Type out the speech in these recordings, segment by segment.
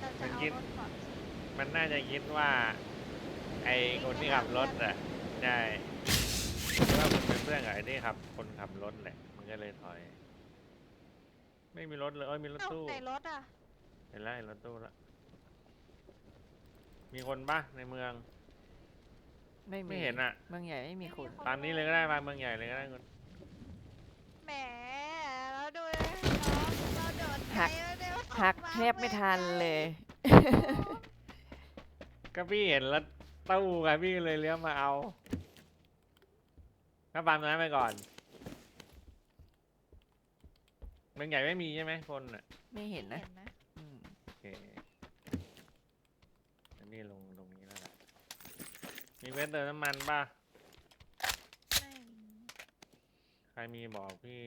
เราจะมันเอาคิดรถก่อนมันน่าจะคิดว่า ไอคนที่ขับรถอะใช่คิดว่ามันเป็นเพื่อนกับไอ้ที่ขับ คนขับรถแหละ มันก็เลยถอย ไม่มีรถเลยเอ้ยมีรถเอ้าตู้ในรถอะ เห็นแล้วเห็นรถตู้แล้วมีคนปะในเมือง ไม่มีไม่เห็นอะเมืองใหญ่ไม่มีคน ตามนี้เลยก็ได้มาเมืองใหญ่เลยก็ได้คุณ แหมแล้วดูน้องเราโดดใจ แล้วเดี๋ยวหักมาแทบไม่ทันเลย ก็พี่เห็นรถตู้ไงพี่เลยเลี้ยวมาเอาก็ปั๊มนั้นไปก่อนเมืองใหญ่ไม่มีใช่ไหมคนอะไม่เห็นนะเห็นนะอืมโอเคอันนี้ลงตรงนี้แล้วล่ะมีเวสเติมน้ำมันป่ะ ไม่ใครมีบอกพี่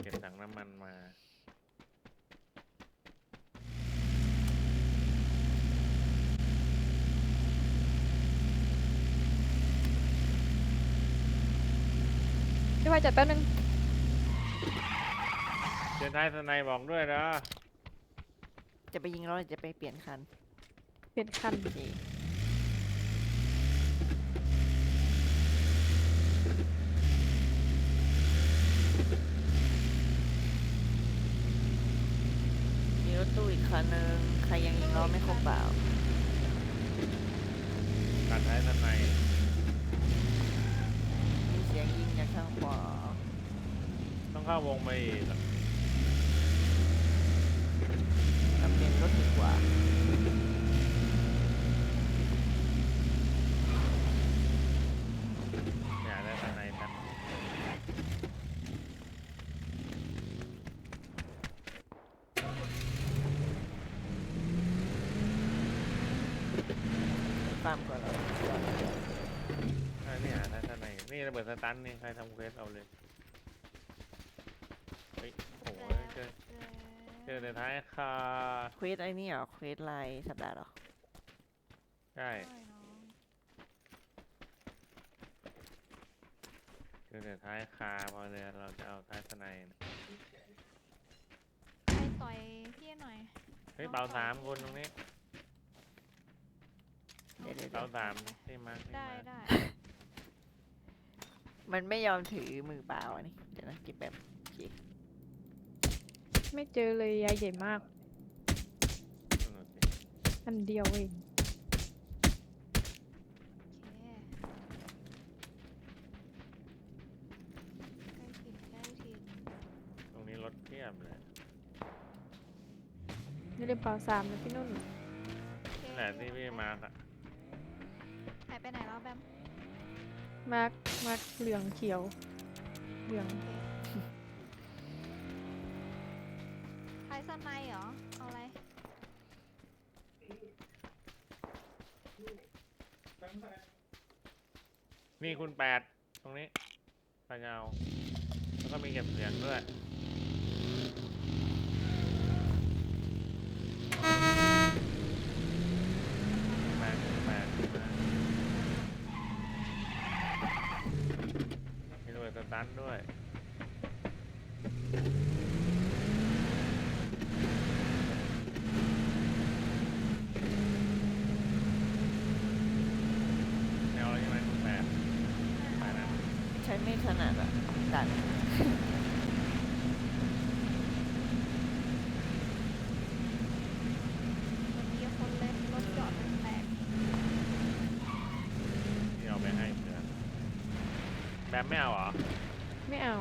เก็บถังน้ำมันมา พี่พายจัดแป๊บนึงเชิญท้ายสไนบอกด้วยนะจะไปยิงรถหรือจะไปเปลี่ยนคันเปลี่ยนคันดีมีรถตู้อีกคันนึงใครยังยิงล้อไม่ครบเปล่าการท้ายสไน มีเสียงยิงจาก ทางขวาต้องเข้าวงไปอีกอะทำเปลี่ยนรถดีกว่าอยากได้สไนครับตามก่อนเราอ่านี่หาท้ายสไนนี่ระเบิดสตันนี่ใครทำเควสเอาเลย เฮ้ยโอ้โหเจอเจอในท้ายคาเควสไอ้นี่เหรอเควสรายสัปดาห์เหรอใช่ใช่น้องเจอในท้ายคาพอเลยเราจะเอาท้ายสไนนะไปต่อยพี่หน่อย เฮ้ยเป่าสามคนตรงนี้เดี๋ยวเดี๋ยวเป่าสามที่มาที่ได้มาได้ มันไม่ยอมถือมือเปล่าอันนี้เดี๋ยวนะเก็บแบบโอเคไม่เจอเลยยายใหญ่มากสนุกสิอันเดียวเองโอเคใกล้ถิ่นใกล้ถิ่นตรงนี้รถเทียบเลยนี่เล่นเปล่าสามนะพี่นุ่นโอเคนี่แหละที่พี่มาร์คอะหายไปไหนแล้วแบม มาร์กมาร์กเหลืองเขียวเหลืองโอเคไอซันไนเหรอ เอาอะไร นี่คุณแปดตรงนี้พะเยาแล้วก็มีเก็บเสียงด้วยแปดแปดมีระเบิดสตันด้วย แนวอะไรใช่ไหมคุณแปดไปนะ ใช้ไม่ถนัดอะ ดัน มันมีคนเล่นรถจอดแปลก ที่เอาไปให้เพื่อนแบ มไม่เอาเหรอไม่เอา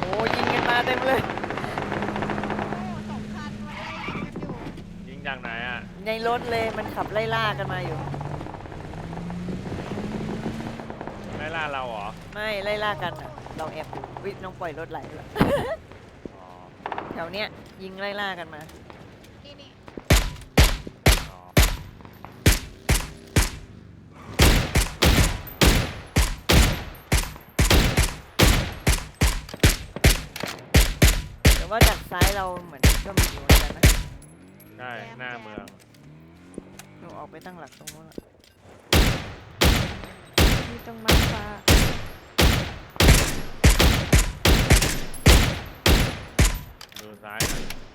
โอ้ยิงกันมาเต็มเลยๆโอ้สองคันมาไล่ยิงกันอยู่ยิงจากไหนอะในรถเลยมันขับไล่ล่ากันมาอยู่ ไล่ล่าเราเหรอไม่ไล่ล่ากันอะ เราแอบอยู่วิน้องปล่อยรถไหลด้วยอ๋อแถวเนี้ยยิงไล่ล่ากันมา ว่าจากซ้ายเราเหมือนก็มีอยู่เหมืนะใช่หน้าเมืองหนูออกไปตั้งหลักตรงนู้นและมีตรงมาฟ้าดูซ้ายนะ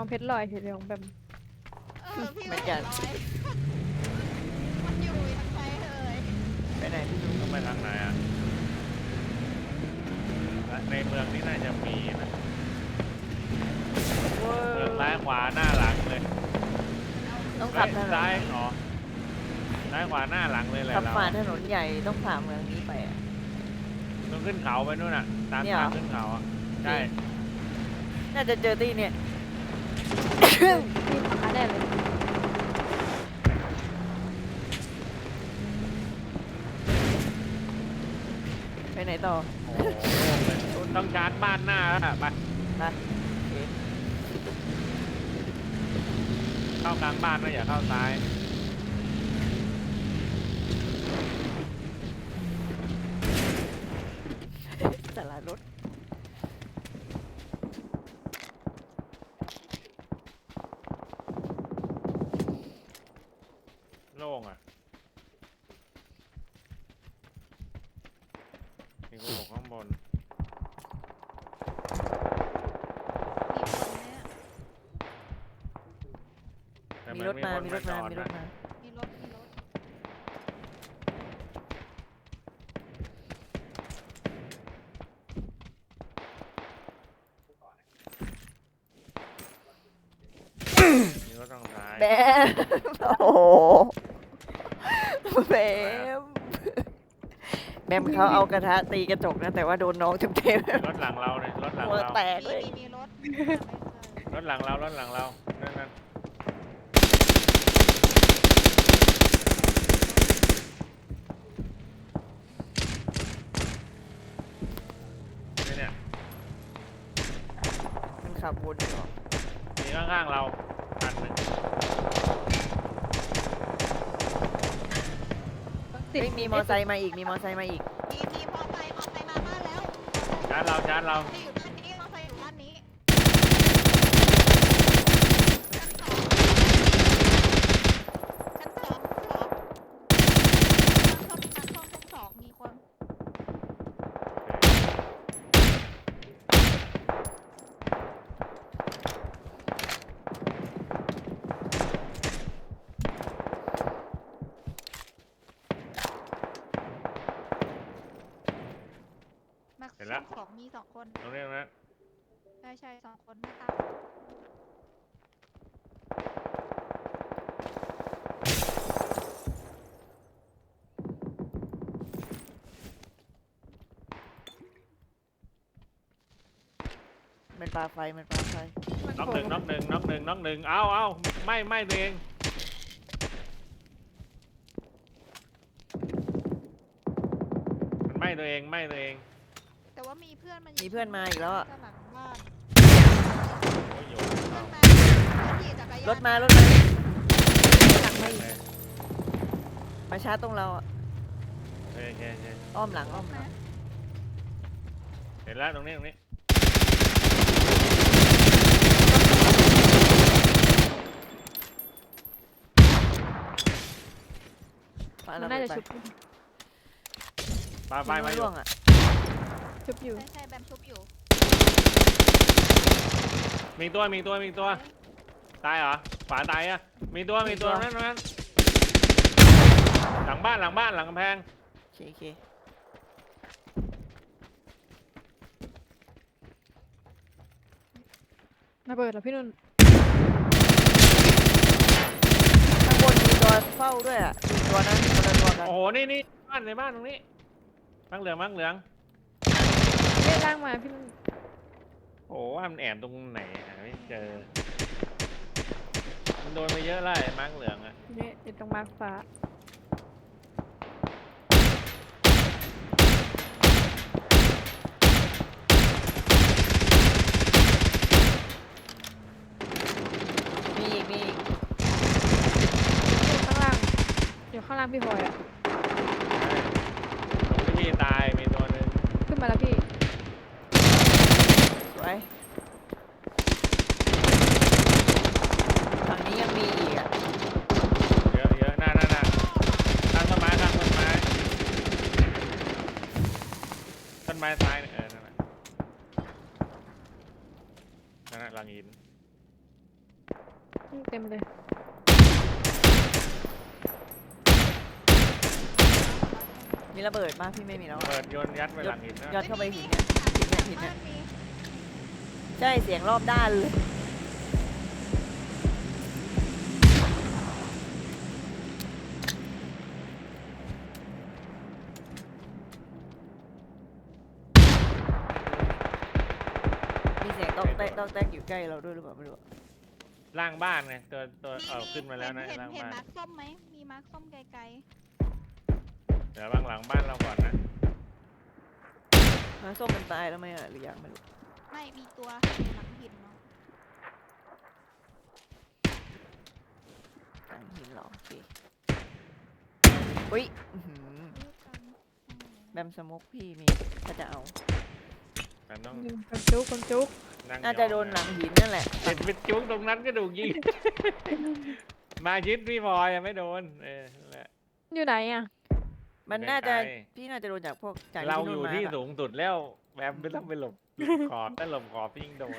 กองเพชรลอยเฉยๆของแบบเออพี่เหมืไม่อนกัเห็นนรอยมันอยู่ยังไงเอ่ยไปไหนพี่ดูต้องไปทางไหนอะและในเมืองนี่น่าจะมีนะเว้เมืองซ้ายขวาหน้าหลังเลยต้องขับถเฮ้ยนนซ้ายอ๋อซ้ายขวาหน้าหลังเลยแหละขับเราฝ่าถนนใหญ่ต้องผ่าเมืองนี้ไปอะต้องขึ้นเขาไปนู่นน่ะ ตามเนี่ยเหรทาองขึ้นเขาอะใช่น่าจะเจอที่เนี่ย มีขาแน่เลยไปไหนต่อโอ้โหต้องชาร์จบ้านหน้าแล้วอะไปไปโอเคเข้ากลางบ้านนะอย่าเข้าซ้าย ตลาดรถ โล่งอะมีกูบอกข้างบน มีคนเนี่ย แต่ มี น ร ถมาคนมีรถมาจอดมีรถนะมา มีรถมีรถมีรถทางซ้ายแบมโอ้โหแบมแบมเขาเอากระทะตีกระจกนะ แต่ว่าโดนน้องเต็มรถหลังเราเนี่ยรถหลังๆหัวเราแตกมีเลย มีมีรถรถหลังเรารถหลังเรานั่นนั่นนี่เนี่ย มัน ขับวนอยู่เหรอมีข้างๆเราคันหนึ่งติดเฮ้ยมีมอไซค์มาอีกมีมอไซค์มาอีกมีมีมอไซค์มอไซค์มาบ้านแล้ว ชาร์จเราชาร์จเรา มอไซค์อยู่บ้านนี้มอไซค์อยู่บ้านนี้ชั้นสองชั้นสองชั้นสองชั้นสองมีคน มา เห็นแล้ว ชั้นสองมีสองคน ตรงนี้ตรงนั้น ใช่ใช่สองคนหน้าตา มัน ปลาไฟมันปลาไฟมันน็อกโผหล่นึ่งน็อกหนึ่งน็อกหนึ่งน็อกหนึ่งเอาเอาไม่ไม่ตัวเองมันไม่ตัวเองไม่ตัวเองแต่ว่ามีเพื่อนมันมีเพื่อนมาอีกแล้วอะข้างหลังบ้านโอ้ยโยนเพื่อเอานมาขี่จักรยานรถมารถมาหนักมาอีกมาชาร์จตรงเราอะโอเคโอเคโอเคอ้อมหลังอ้อมหลันะงเห็นแล้วตรงนี้ตรงนี้ามัระนน่าเบิดจะไปชุบปลาไฟมาไม่อยู่ร่วงอะชุบอยู่ ใช่ใช่แบมชุบอยู่มีตัวมีตัวมีตัวตายเหรอฝาตายอะมีตัวมีตัวนั่นนั่นหลังบ้านหลังบ้านหลังกำแพงโอเคโอเคระเบิดเหรอพี่นุ่นข้างบนมีตัวเฝ้าด้วยอะมี ตัวนั้นคนละตัวกันโอ้โหนี่นี่บ้านในบ้านตรงนี้มังเหลืองมังเหลืองเล่นล่างมาพี่นุ่นโอ้โหว่ามันแอบตรงไหนหาไม่เจอ มันโดนไปเยอะแล้วไอ้มังเหลืองอะนี่ติดตรงมาร์คฟ้า พี่พลอยอะตรงที่พี่ตายมีตัวหนึ่งขึ้นมาแล้วพี่ สวยฝั่งนี้ยังมีอีกอะเยอะเยอะหน้าหน้าหน้าข้างต้นไม้ข้างต้นไม้ต้นไม้ซ้ายเนี่ยเออนั่นแหละนั่นแหละหลังหิน เต็มเลย มีระเบิดมากพี่ไม่มีแล้ว เปิดโยนยัดไปหลังหินนะยอดเข้าไปหินเนี่ยหินเนี่ยหินเนี่ยบ้ามีใช่เสียงรอบด้านเลยมีเสียงตอกแตกตอกแตกอยู่ใกล้เราด้วยหรือเปล่าไม่รู้อะล่างบ้านไงตัวตัวเอาขึ้นมาแล้วนะเห็นล่างเห็นบ้าน มาร์คส้มไหมมีมาร์คส้มไกลเดี๋ยวบ้างหลังบ้านเราก่อนนะน้าส้มมันตายแล้วไหมอะหรือยังไม่รู้ๆไม่มีตัวหลังหินเนาะต่างหินเหรอโอเคอุ้ยอื้อหือเรียกกันอืมแบมสโมกพี่มีถ้าจะเอาแต่ต้องยิงคนจุกคนจุกนั่งน่าจะโดนหลังหินนั่นแหละเห็นเป็นจุกตรงนั้นก็ถูกยิง มาชิดพี่บอยยังไม่โดน เออนั่นแหละอยู่ไหนอะ มันน่าจะไกลพี่น่าจะโดนจากพวกจากเราที่อนู่นยู่มาที่อะสูงสุดแล้วแบบไม่ต้องไปหลบขอบถ้าหลบขอบพี่ยิ่งโดน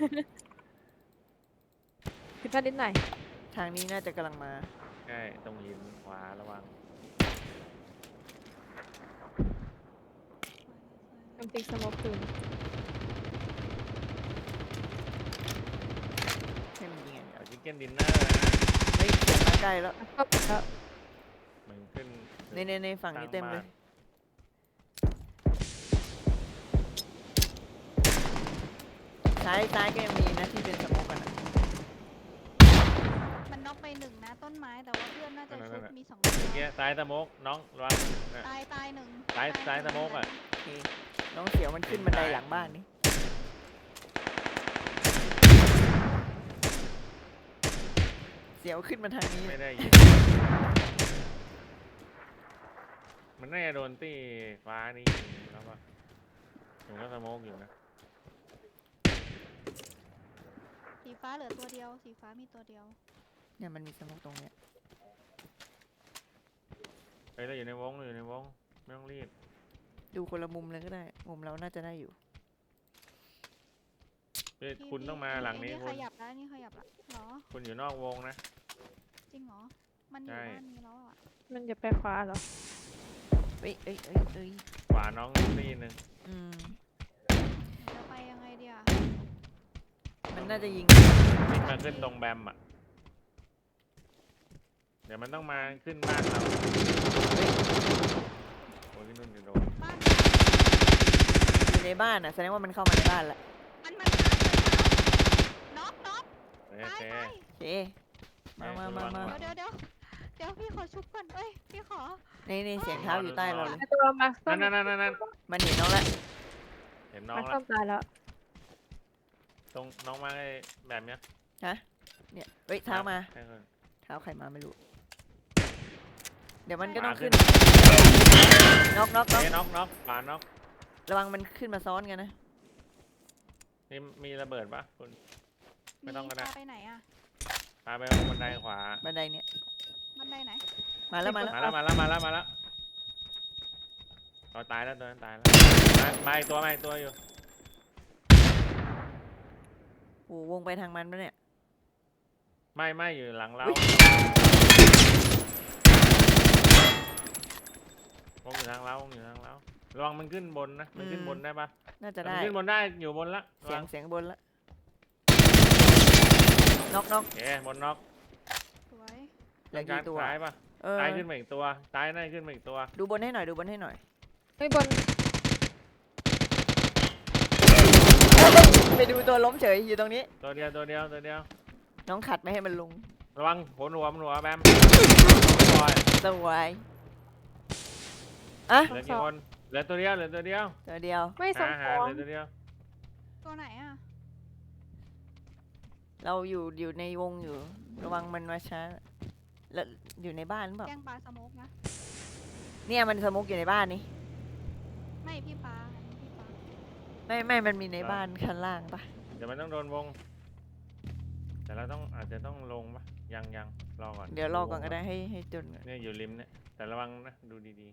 ผิดพลาดนิดหน่อยทางนี้น่าจะกำลังมาใช่ตรงหินขวาระวังกำติกสโมกคืนให้มันยิงไงเอาชิคเก้นดินเนอร์นะเฮ้ยเสียงมาใกล้แล้ว ก็แล้วมึงขึ้น ในในในฝั่งนี้เต็มเลย ซ้ายซ้ายก็ยังมีนะที่เป็นสโมกกันอะมันน็อกไปหนึ่งนะต้นไม้แต่ว่าเพื่อนน่าจะชุบมีสองเมื่อกี้วซ้ายตะมกน้องระวังนะตายตายหนึ่งซ้ายซ้ายตะมกอะ โอเคน้องเสียวมันขึ้นบันไดหลังบ้านนี่เสียวขึ้นมาทางนี้ ไม่ได้ยิน มันน่าจะโดนตีฟ้านี่ยิงแล้วป่ะผมก็ตะมกอยู่นะ สีฟ้าเหลือตัวเดียว สีฟ้ามีตัวเดียว เนี่ยมันมีสโมกตรงเนี้ยเฮ้ยเราอยู่ในวงเราอยู่ในวง ไม่ต้องรีบ ดูคนละมุมเลยก็ได้ มุมเราน่าจะได้อยู่ เฮ้ยพี่คุณต้องมาพี่หลังไอ้นี้นี่คุขณยับแล้วนี่ขยับแล้วเหรอ คุณอยู่นอกวงนะ จริงเหรอ มันอยู่ใช่ บ้านนี้แล้วอะมันจะไปขวาเหรอ เอ้ยเอ้ยเอ้ยเอ้ยขวาน้องตีหนึ่งอืมจะไปยังไงเดียมันน่าจะยิงวิ่งมาขึ้นตรงแบมอะ เดี๋ยวมันต้องมาขึ้นบ้านเราโอ้ยพี่นุ่นจะโดนบ้านอยู่ในบ้านอะแสดงว่ามันเข้ามาในบ้านละมันมันมันน็อกน็อกโอตายเค ตายโอเคมามามามาเดี๋ยวเดี๋ยวเดี๋ยวเดี๋ยวพี่ขอชุบก่อนเอ้ยพี่ขอนี่นี่เสียงเท้าอยู่ใต้เราเลยไอ้ตัวมาร์คส้นั่มนนั่นนั่นนั่นมันเห็นน้องแล้วเห็นน้อมาร์งคแล้ส้วมตายแล้วตรงน้องมาไอ้แบบเนี้ยเนี่ยเฮ้ยเท้ามา ให้คนเท้าใครมาไม่รู้ เดี๋ยวมันก็ขวาต้องขึ้ขึ้นนน็อกน็อกน็อกเอ้ยน็อกน็อกขวาน็อกระวังมันขึ้นมาซ้อนกันนะ นี่มีระเบิดปะคุณ ไม่ต้องก็ได้ พาไปไหนอะพาไปบันไดขวาบันไดเนี่ย บันไดไหน มาแล้วมาแล้วมาแล้วมาแล้วมาแล้วมาแล้วเอาตายแล้วตัวนั้นตายแล้วมามาอีกตัวมาอีกตัวอยู่โอ้วงไปทางมันปะเนี่ยไม่ไม่อยู่หลังเราอุ๊ยวงอยู่ทางเราวงอยู่ทางเราระวังมันขึ้นบนนะมันขึ้นบนได้ปะน่าจะมัได้นขึ้นบนได้อยู่บนละระเสียวังงเสียงบนละน็อกน็อกโอเคบนน็อกสวย เหลือการกี่ตัวซ้ายปะเออซ้ายขึ้นมาอีกตัวซ้ายน่าจะขึ้นมาอีกตัว ดูบนให้หน่อยดูบนให้หน่อยเฮ้ยบนไปดูตัวล้มเฉยอยู่ตรงนี้ ตัวเดียวตัวเดียวตัวเดียว น้องขัดไม่ให้มันลงระวังโหนหัวมันหัวแบมบอยสวยอะเหลือกี่คนเหลือตัวเดียวเหลือตัวเดียวตัวเดียวไม่สมหาขหาองเหลือตัวเดียวตัวไหนอะเราอยู่อยู่ในวงอยู่ ระวังมันมาช้า แล้วอยู่ในบ้านหรือเปล่าแกล้งปลาสโมกนะ เนี่ยมันสโมุกอยู่ในบ้านนี่ไม่พี่ปาอันนี้พี่ปาไม่ไม่มันมีในบ้านชั้นล่างปะเดี๋ยวมันต้องโดนวง แต่เราต้องอาจจะต้องลงปะยังยังรอก่อนเดี๋ยวรอก่อนวงก็ได้ให้ให้จนก่อนเนี่ยอยู่ริมเนี่ยแต่ระวังนะดูดี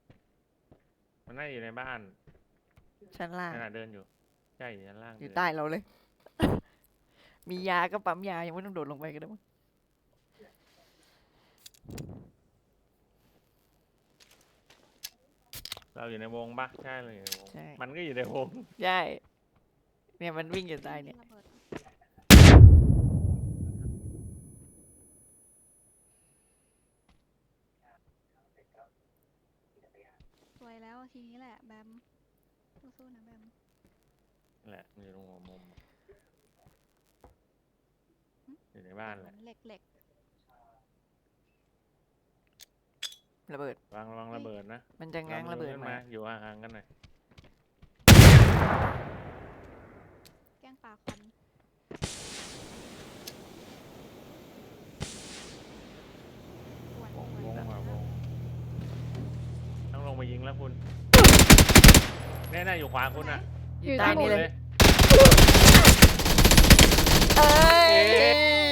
ๆ มันน่าจะอยู่ในบ้านชั้นล่าง ขณะเดินอยู่ใช่อยู่ชั้นล่างอยู่เลยใต้เราเลย มียาก็ปั๊มยายังไม่ต้องโดดลงไปก็ได้มั้ง เราอยู่ในวงปะใช่เลยอยู่ในวงใช่ มันก็อยู่ในวงใช่เนี่ยมันวิ่งอยู่ใต้เนี่ยระบิดสวยแล้วทีนี้แหละแบมสู้ๆนะแบมแหละมันอยู่ตรงหัวมุมอยู่ในบ้านแหละเหล็กเหล็ก ระเบิด วางระวังระเบิดนะมันจะง้างระเบิดขึ้นมาอยู่ห่างๆกันหน่อยแกล้งปลาควันปวดวงปววงดมาวงต้องลงไปยิงแล้วคุณแน่ๆอยู่ขวาคุณอะอยู่อยู่ใต้ข้างบนี่นเลยเลย เอ้เอ๊ย